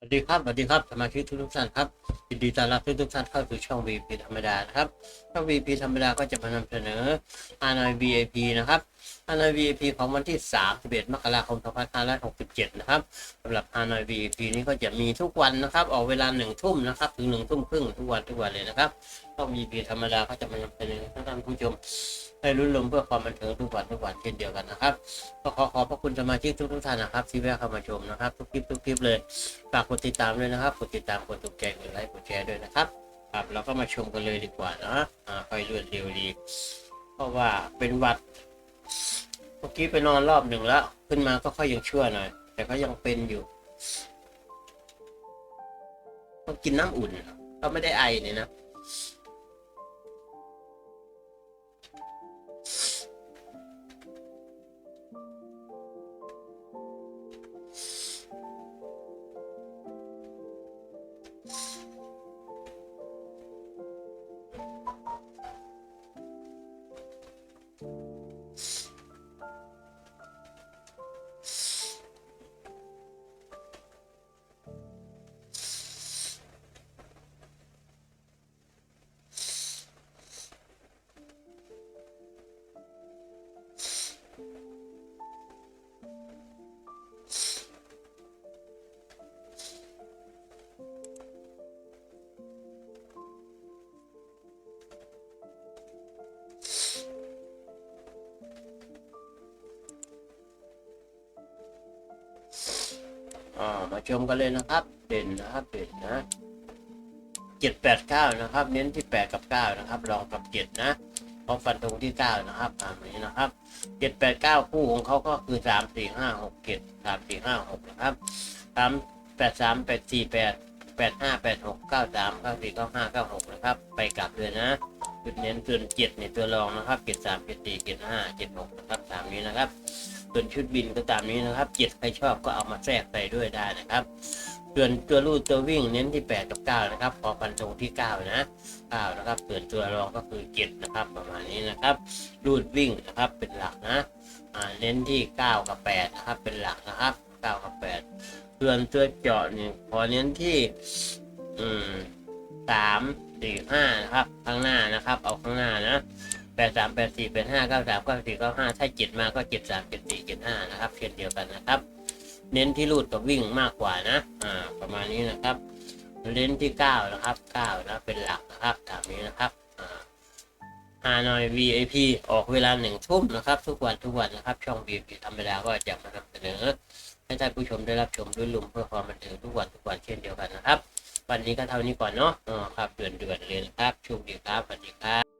สวัสดีครับ สวัสดีครับ สมาชิกทุกทุกท่านครับยินดีต้อนรับทุกทุกท่านเข้าสู่ช่อง VP ธรรมดานะครับ ช่อง VP ธรรมดาก็จะมานำเสนอ r n VIP นะครับ r n VIP ของวันที่ 31 มกราคม 2567 นะครับสำหรับ r n VIP นี้ก็จะมีทุกวันนะครับ ออกเวลาหนึ่งทุ่มนะครับ ถึงหนึ่งทุ่มครึ่งทุกวันทุกวันเลยนะครับ ช่อง VP ธรรมดาก็จะมานำเสนอท่านผู้ชม ให้รุ่นลมเพื่อความบันเทิงทุกวันทุกวันเช่นเดียวกันนะครับก็ขอขอบพระคุณสมาชิกทุกทุกท่านนะครับที่แวะเข้ามาชมนะครับ ทุกคลิปทุกคลิปเลยฝากกดติดตามด้วยนะครับกดติดตามกดถูกใจกดไลค์กดแชร์ด้วยนะครับครับเราก็มาชมกันเลยดีกว่านะอ่าค่อยรวดเร็วดีเพราะว่าเป็นวัดเมื่อกี้ไปนอนรอบหนึ่งแล้ว ขึ้นมาก็ค่อยยังชั่วหน่อย แต่ก็ยังเป็นอยู่ต้องกินน้ำอุ่นก็ไม่ได้ไอเนี่ยนะ อ่ามาชมกันเลยนะครับ เด่นนะครับเด่นนะเจ็ดแปดเก้านะครับ เน้นที่แปดกับเก้านะครับรองกับเจ็ดนะพราะฟันตรงที่เก้านะครับตามนี้นะครับเจ็ดแปดเก้าคู่ของเขาก็คือสามสี่ห้าหกเจ็ดสามสี่ห้าหกนะครับสามแปดสามแปดสี่แปดแปดห้าแปดหกเก้าสามเก้าสี่เก้าห้าเก้าหกนะครับ ไปกลับเลยนะจุดเน้นตัวเจ็ดในตัวรองนะครับเจ็ดสามเจ็ดสี่เจ็ดห้าเจ็ดหกนะครับตามนี้นะครับ ส่วนชุดบินก็ตามนี้นะครับเจ็ดใครชอบก็เอามาแทรกใส่ด้วยได้นะครับ ส่วนตัวลู่ตัววิ่งเน้นที่ 8 กับ 9 นะครับ พอฟันธงที่ 9 นะ9นะครับส่วนตัวรองก็คือ 7 นะครับ ประมาณนี้นะครับ รูดวิ่งนะครับเป็นหลักนะเน้นที่ 9 กับ 8 นะครับ เป็นหลักนะครับ 9 กับ 8 ส่วนตัวเจาะนี่พอเน้นที่อืมสามสี่ห้านะครับ ข้างหน้านะครับ เอาข้างหน้านะ แปดสามแปดสี่แปดห้าเก้าสามเก้าสี่เก้าห้าถ้าเจ็ดมาก็เจ็ดสามเจ็ดสี่เจ็ดห้านะครับเช่นเดียวกันนะครับ เน้นที่รูดกับวิ่งมากกว่านะ อ่า ประมาณนี้นะครับ เน้นที่เก้านะครับเก้านะเป็นหลักนะครับตามนี้นะครับฮานอย VIP ออกเวลาหนึ่งทุ่มนะครับ ทุกวันทุกวันนะครับ ช่อง VIP ธรรมดาก็จะมานำเสนอให้ท่านผู้ชมได้รับชมด้วยลุมเพื่อความบันเทิงทุกวันทุกวันเช่นเดียวกันนะครับ วันนี้ก็เท่านี้ก่อนเนาะอ๋อครับเดือนเดือนเลยนะครับโชคดีครับสวัสดีครับ